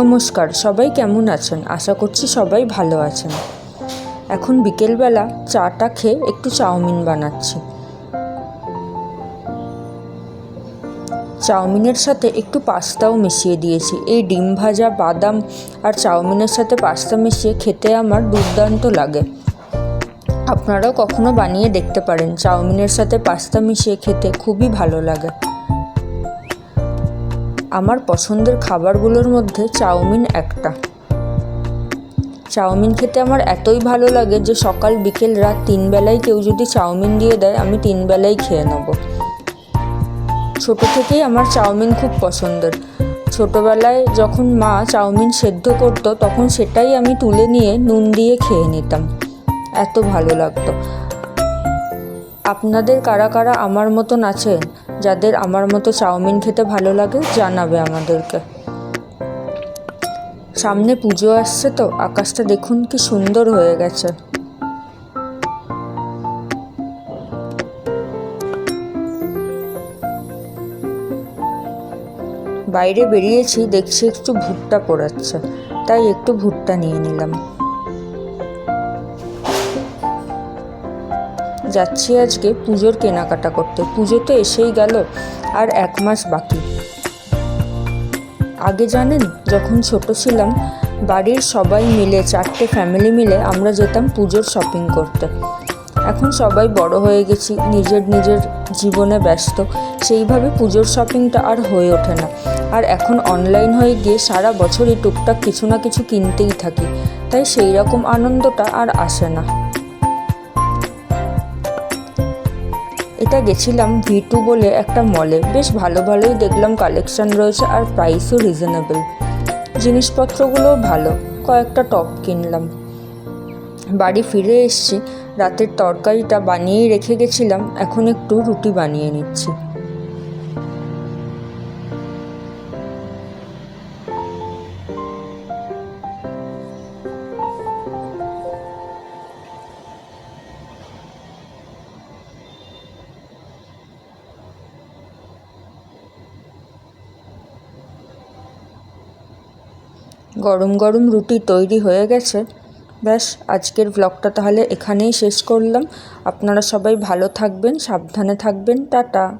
নমস্কার, সবাই কেমন আছেন? আশা করছি সবাই ভালো আছেন। এখন বিকেলবেলা চাটা খেয়ে একটু চাউমিন বানাচ্ছি। চাউমিনের সাথে একটু পাস্তাও মিশিয়ে দিয়েছি। এই ডিম ভাজা, বাদাম আর চাউমিনের সাথে পাস্তা মিশিয়ে খেতে আমার দুর্দান্ত লাগে। আপনারাও কখনো বানিয়ে দেখতে পারেন। চাউমিনের সাথে পাস্তা মিশিয়ে খেতে খুবই ভালো লাগে। আমার পছন্দের খাবারগুলোর মধ্যে চাউমিন একটা। চাউমিন খেতে আমার এতই ভালো লাগে যে সকাল, বিকেল, রাত তিন বেলায় কেউ যদি চাউমিন দিয়ে দেয়, আমি তিন বেলায় খেয়ে নেব। ছোটো থেকেই আমার চাউমিন খুব পছন্দের। ছোটোবেলায় যখন মা চাউমিন সেদ্ধ করতো, তখন সেটাই আমি তুলে নিয়ে নুন দিয়ে খেয়ে নিতাম। এত ভালো লাগতো। আপনাদের কারা কারা আমার মতন আছেন, যাদের আমার মতো চাউমিন খেতে ভালো লাগে, জানাবে আমাদেরকে। সামনে পুজো আসছে তো, আকাশটা দেখুন কি সুন্দর হয়ে গেছে। বাইরে বেরিয়েছি, দেখছি একটু ভুট্টা পড়াচ্ছে, তাই একটু ভুট্টা নিয়ে নিলাম। যাচ্ছি আজকে পুজোর কেনাকাটা করতে। পুজো তো এসেই গেল, আর এক মাস বাকি। আগে জানেন, যখন ছোট ছিলাম, বাড়ির সবাই মিলে, চারটে ফ্যামিলি মিলে আমরা যেতাম পুজোর শপিং করতে। এখন সবাই বড় হয়ে গেছি, নিজের নিজের জীবনে ব্যস্ত। সেইভাবে পুজোর শপিংটা আর হয়ে ওঠে না। আর এখন অনলাইন হয়ে গিয়ে সারা বছরই টুকটাক কিছু না কিছু কিনতেই থাকি। তাই সেই রকম আনন্দটা আর আসে না। এটা গেছিলাম ভি টু বলে একটা মলে বেশ ভালো ভালোই দেখলাম কালেকশন রয়েছে আর প্রাইসও রিজনেবল জিনিসপত্রগুলোও ভালো, কয়েকটা টপ কিনলাম। বাড়ি ফিরে এসছি, রাতের তরকারিটা বানিয়েই রেখে গেছিলাম, এখন একটু রুটি বানিয়ে নিচ্ছি। গরম গরম রুটি তৈরি হয়ে গেছে। ব্যাস, আজকের ব্লগটা তাহলে এখানেই শেষ করলাম। আপনারা সবাই ভালো থাকবেন, সাবধানে থাকবেন। টাটা।